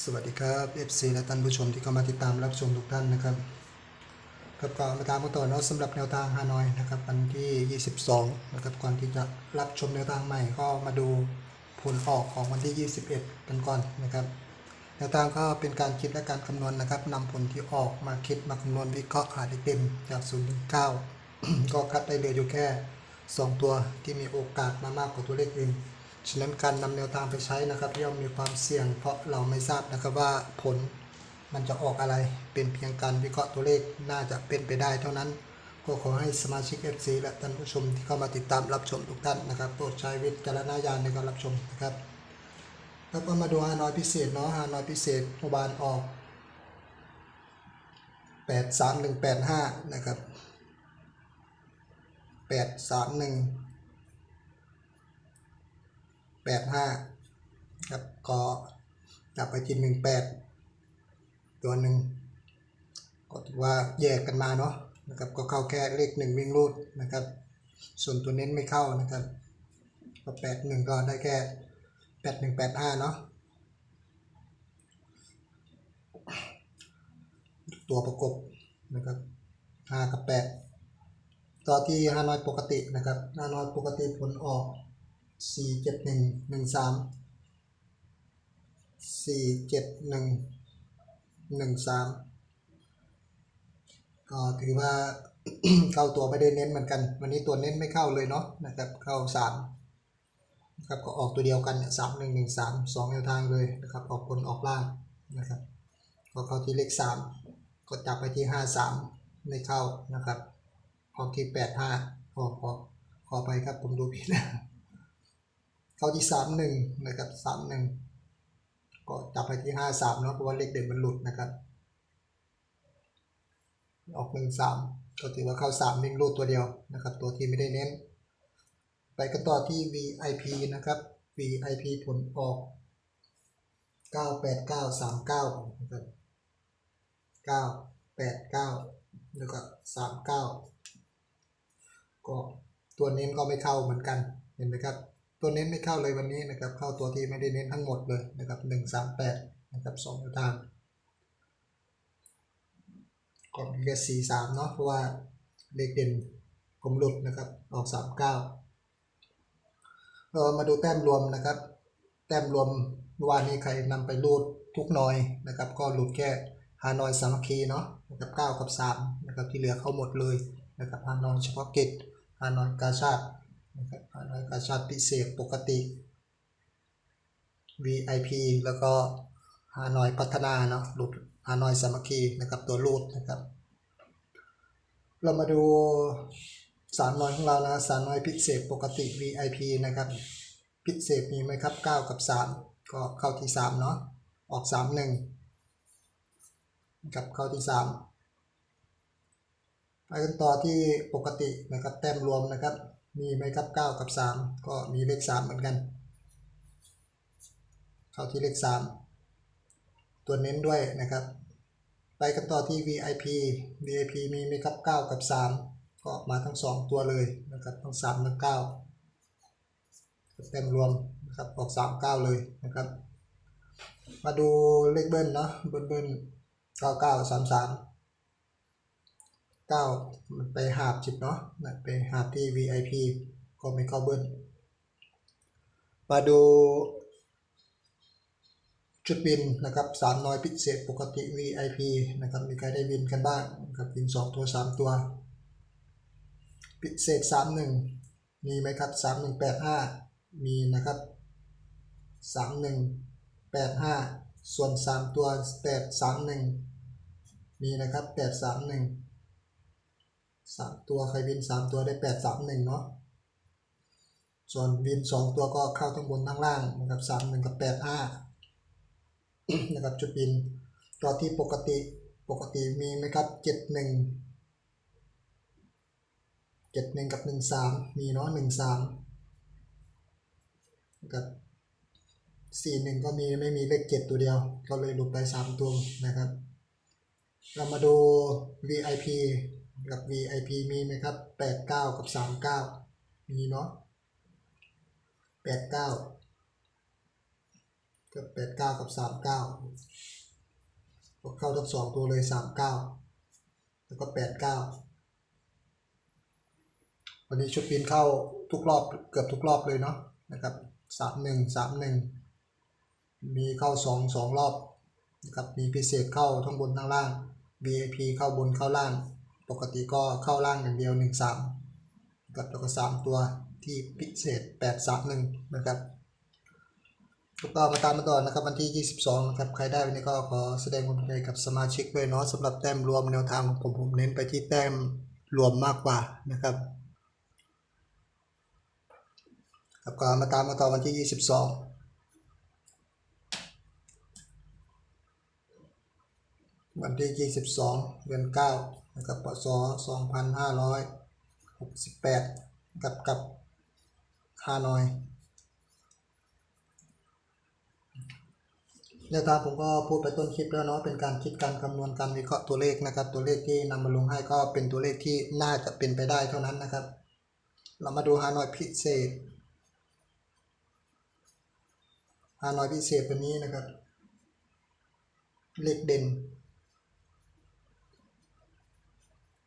สวัสดีครับ FC และท่านผู้ชมที่เข้ามาติดตามรับชมทุกท่านนะครับครับก็มาตามกันต่อเนาะสำหรับแนวทางฮานอยนะครับวันที่ 22นะครับก่อนที่จะรับชมแนวทางใหม่ก็มาดูผลออกของวันที่ 21 กันก่อนนะครับแนวทางก็เป็นการคิดและการคำนวณนะครับนำผลที่ออกมาคิดมาคำนวณวิเคราะห์หาได้เต็มจาก0ถึง9ก็คัดได้เหลืออยู่แค่ 2 ตัวที่มีโอกาสมามากกว่าตัวเลขอื่น ฉะนั้นการนำแนวทางไปใช้นะครับย่อมมีความเสี่ยง เพราะเราไม่ทราบนะครับว่าผลมันจะออกอะไรเป็นเพียงการวิเคราะห์ตัวเลขน่าจะเป็นไปได้เท่านั้น ก็ขอให้สมาชิก FC และท่านผู้ชมที่เข้ามาติดตามรับชมทุกท่านนะครับโปรดใช้วิจารณญาณในการรับชมนะครับแล้วก็มาดูฮานอยพิเศษเนาะฮานอยพิเศษเมื่อวานออก 83185 นะครับ 831 แปดห้าครับก็จับไปทีหนึ่งแปดตัวหนึ่งก็ถือว่าแยกกันมาเนาะนะครับก็เข้าแค่เลขหนึ่งวิ่งรูดนะครับ ส่วนตัวเน้นไม่เข้านะครับก็แปดหนึ่งก็ได้แค่แปดหนึ่งแปดห้าเนาะตัวประกบนะครับห้ากับแปดต่อที่ห้าน้อยปกตินะครับห้าน้อยปกติผลออก สี่เจ็ดหนึ่งหนึ่งสามสี่เจ็ดหนึ่งหนึ่งสามก็ถือว่าเข้าตัวไม่ได้เน้นเหมือนกัน วันนี้ตัวเน้นไม่เข้าเลยเนาะนะครับเข้าสามนะครับก็ออกตัวเดียวกันสามหนึ่งหนึ่งสามสองแนวทางเลยนะครับออกบนออกล่างนะครับก็เข้าที่เลขสามก็จับไปที่ห้าสามไม่เข้านะครับออกที่แปดห้าขอขอขอไปครับผมดูผิด เข้าที่สามหนึ่งนะครับสามหนึ่งก็จับไปที่ห้าสามเนาะเพราะว่าเลขเด่นมันหลุดนะครับ ออกหนึ่งสามก็ถือว่าเข้าสามวิ่งรูดตัวเดียวนะครับ ตัวที่ไม่ได้เน้น ไปกันต่อที่ VIP นะครับ VIP ผลออกเก้าแปดเก้าสามเก้านะครับเก้าแปดเก้าแล้วก็สามเก้าก็ตัวเน้นก็ไม่เข้าเหมือนกันเห็นไหมครับ ตัวเน้นไม่เข้าเลยวันนี้นะครับ เข้าตัวที่ไม่ได้เน้นทั้งหมดเลยนะครับหนึ่งสามแปดนะครับสองแนวทางก็มีแค่สี่สามเนาะเพราะว่าเลขเด่นผมหลุดนะครับออกสามเก้าเรามาดูแต้มรวมนะครับ แต้มรวมเมื่อวานนี้ใครนำไปรูดทุกหน่อยนะครับ ก็หลุดแค่ฮานอยสามัคคีเนาะนะครับเก้ากับสามนะครับที่เหลือเข้าหมดเลยนะครับฮานอยเฉพาะกิจฮานอยกาชาติ รับฮานอยกาชาติพิเศษปกติ VIP แล้วก็ฮานอยพัฒนาเนาะหลุดฮานอยสามัคคีนะครับตัวรูดนะครับ เรามาดูสามน้อยของเรานะสามน้อยพิเศษปกติ VIP นะครับ พิเศษมีไหมครับ 9 กับ 3 ก็เข้าที่ 3 เนาะออก 3 1นะครับเข้าที่ 3 ไปกันต่อที่ปกตินะครับแต้มรวมนะครับ มีไหมครับ 9 กับ 3 ก็มีเลข 3 เหมือนกัน เข้าที่เลข 3 ตัวเน้นด้วยนะครับ ไปกันต่อที่ VIP VIP มีไหมครับ 9 กับ 3 ก็มาทั้ง 2 ตัวเลยนะครับทั้ง 3 ทั้ง 9 เต็มรวมนะครับออก 3 9 เลยนะครับ มาดูเลขเบิ้ลเนาะเบิ้ลเบิ้ล9 9 3 3 9 มันไปหาบจิบเนาะไปหาบที่ VIP ก็ไม่เข้าเบิ้ลมาดูจุดบินนะครับสามน้อยพิเศษปกติ VIP นะครับมีใครได้บินกันบ้างนะครับบินสองตัวสามตัว พิเศษสามหนึ่งมีไหมครับสามหนึ่งแปดห้ามีนะครับสามหนึ่งแปดห้าส่วนสามตัวแปดสามหนึ่งมีนะครับแปด สามตัวใครบินสามตัวได้แปดสามหนึ่งเนาะส่วนบินสองตัวก็เข้าทั้งบนทั้งล่างนะครับสามหนึ่งกับแปดห้านะครับจุดบินต่อที่ปกติปกติมีไหมครับเจ็ดหนึ่งเจ็ดหนึ่งกับหนึ่งสามมีเนาะหนึ่งสามนะครับสี่หนึ่งก็มีไม่มีเลขเจ็ดตัวเดียว ก็เลยหลุดไปสามตัวนะครับ เรามาดู VIP กับ VIP มีไหมครับแปดเก้ากับสามเก้ามีเนาะแปดเก้ากับแปดเก้ากับสามเก้าเข้าทั้งสองตัวเลยสามเก้าแล้วก็แปดเก้าวันนี้ชุดปีนเข้าทุกรอบเกือบทุกรอบเลยเนาะนะครับสามหนึ่งสามหนึ่งมีเข้าสองสองรอบนะครับมีพิเศษเข้าทั้งบนทั้งล่าง VIP เข้าบนเข้าล่าง ปกติก็เข้าล่างอย่างเดียวหนึ่งสามกับแล้วก็สามตัวที่พิเศษแปดสามหนึ่งนะครับก็มาตามมาต่อนะครับวันที่ 22 นะครับ ใครได้วันนี้ก็ขอแสดงความยินดีกับสมาชิกด้วยเนาะสำหรับแต้มรวมแนวทางของผมผมเน้นไปที่แต้มรวมมากกว่านะครับครับก็มาตามมาต่อวันที่ 22วันที่ 22 เดือน 9 นะครับปศ2568 กับกับฮานอยแนวทางผมก็พูดไปต้นคลิปแล้วเนาะเป็นการคิดการคำนวณการวิเคราะห์ตัวเลขนะครับ ตัวเลขที่นำมาลงให้ก็เป็นตัวเลขที่น่าจะเป็นไปได้เท่านั้นนะครับ เรามาดูฮานอยพิเศษฮานอยพิเศษตัวนี้นะครับ เลขเด่น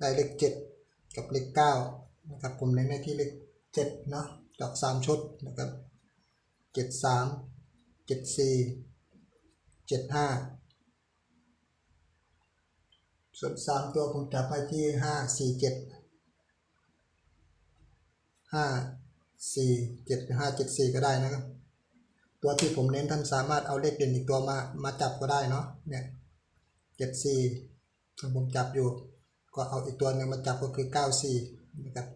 ได้เลขเจ็ดกับเลขเก้านะครับผมเน้นในที่เลขเจ็ดเนาะจากสามชุดนะครับเจ็ดสามเจ็ดสี่เจ็ดห้าส่วนสามตัวผมจับไปที่ห้าสี่เจ็ดห้าสี่เจ็ดห้าเจ็ดสี่ก็ได้นะครับ ตัวที่ผมเน้นท่านสามารถเอาเลขเด่นอีกตัวมามาจับก็ได้เนาะเนี่ยเจ็ดสี่ผมจับอยู่ ก็เอาอีกตัวหนึ่งมาจับก็คือเก้าสี่นะครับ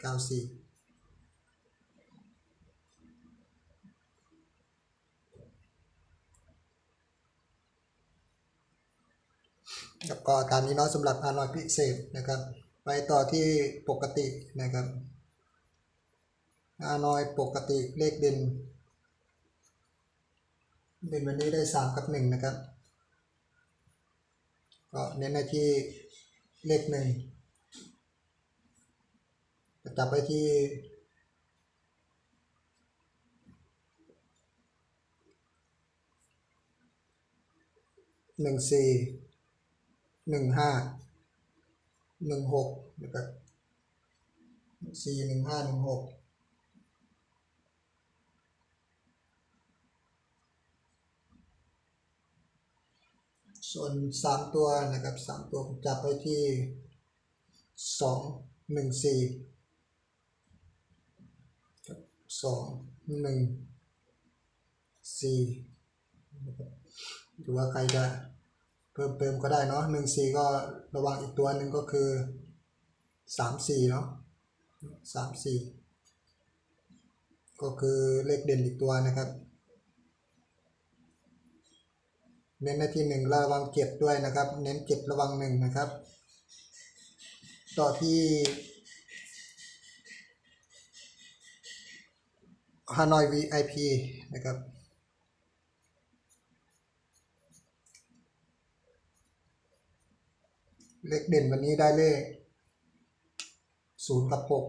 เก้าสี่ครับก็ตามนี้เนาะสำหรับอานอยพิเศษนะครับ ไปต่อที่ปกตินะครับอานอยปกติเลขเด่นเด่นวันนี้ได้สามกับหนึ่งนะครับ ก็เน้นในที่ เลขหนึ่งจับไปที่ หนึ่งสี่หนึ่งห้าหนึ่งหกนะครับสี่หนึ่งห้าหนึ่งหก ส่วนสามตัวนะครับสามตัวผมจับไปที่สองหนึ่งสี่สองหนึ่งสี่นะครับหรือว่าใครจะเพิ่มเติมก็ได้เนาะหนึ่งสี่ก็ระวังอีกตัวหนึ่งก็คือสามสี่เนาะสามสี่ก็คือเลขเด่นอีกตัวนะครับ เน้นในที่หนึ่งระวังเจ็ดด้วยนะครับ เน้นเจ็ดระวังหนึ่งนะครับ ต่อที่ฮานอย VIP นะครับเลขเด่นวันนี้ได้เลขศูนย์กับหก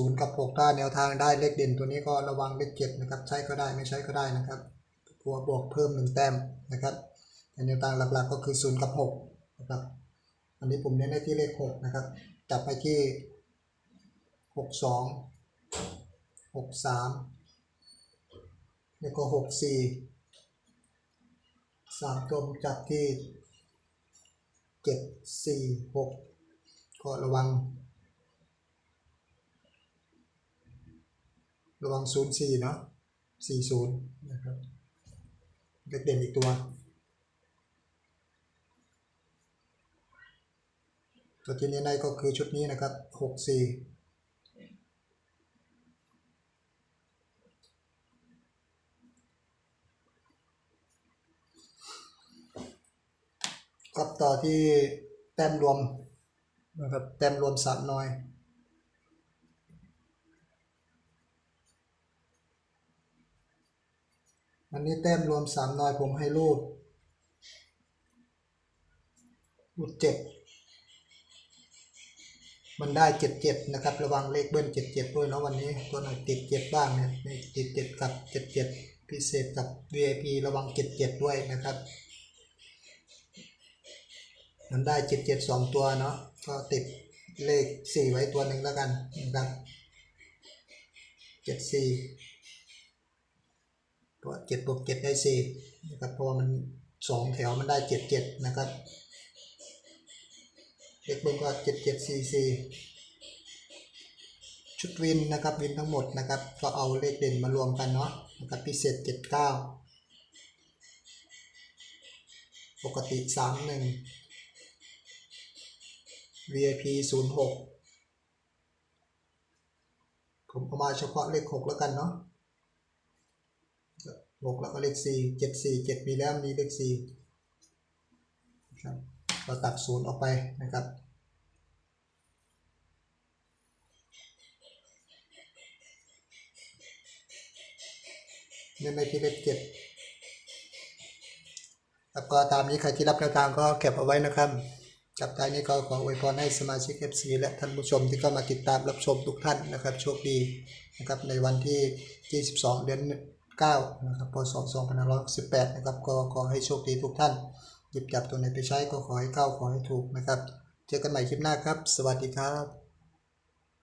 ศูนย์กับหกถ้าแนวทางได้เลขเด่นตัวนี้ก็ระวังเลขเจ็ดนะครับ ใช้ก็ได้ไม่ใช้ก็ได้นะครับตัวบวกเพิ่มหนึ่งแต้มนะครับแต่แนวทางหลักๆก็คือศูนย์กับหกนะครับ อันนี้ผมเน้นในที่เลขหกนะครับ จับไปที่หกสองหกสามแล้วก็หกสี่สามตัวจับที่เจ็ดสี่หกก็ระวัง ระวังศูนย์สี่เนาะสี่ศูนย์นะครับเลขเด่นอีกตัวตัวที่นี้ในก็คือชุดนี้นะครับหกสี่กับต่อที่แต้มรวมนะครับแต้มรวมสามน้อย อันนี้แต้มรวมสามน้อยผมให้รูดรูดเจ็ดมันได้เจ็ดเจ็ดนะครับ ระวังเลขเบิ้ลเจ็ดเจ็ดด้วยเนาะวันนี้ตัวไหนติดเจ็ดบ้างเนี่ยติดเจ็ดกับเจ็ดเจ็ดพิเศษกับ VIP ระวังเจ็ดเจ็ดด้วยนะครับ มันได้เจ็ดเจ็ดสองตัวเนาะก็ติดเลขสี่ไว้ตัวหนึ่งแล้วกันนะครับเจ็ดสี่ เจ็ดบวกเจ็ดได้สี่นะครับเพราะว่ามันสองแถวมันได้เจ็ดเจ็ดนะครับเลขเบิ้ลก็เจ็ดเจ็ดสี่สี่ชุดวินนะครับวินทั้งหมดนะครับ ก็เอาเลขเด่นมารวมกันเนาะนะครับพิเศษเจ็ดเก้าปกติสามหนึ่ง VIP ศูนย์หกผมเอามาเฉพาะเลขหกแล้วกันเนาะ หกแล้วก็เลขสี่เจ็ดสี่เจ็ดมีแล้วมีเลขสี่ครับเราตัดศูนย์ออกไปนะครับเน้นในที่เลขเจ็ดครับก็ตามนี้ใครที่รับแนวทางก็เก็บเอาไว้นะครับกับท้ายนี้ก็ขออวยพรให้สมาชิก FC และท่านผู้ชมที่เข้ามาติดตามรับชมทุกท่านนะครับ โชคดีนะครับในวันที่ 22 เดือน 9นะครับพศ2518นะครับก็ขอให้โชคดีทุกท่าน หยิบจับตัวไหนไปใช้ก็ขอให้เข้าขอให้ถูกนะครับ เจอกันใหม่คลิปหน้าครับ สวัสดีครับ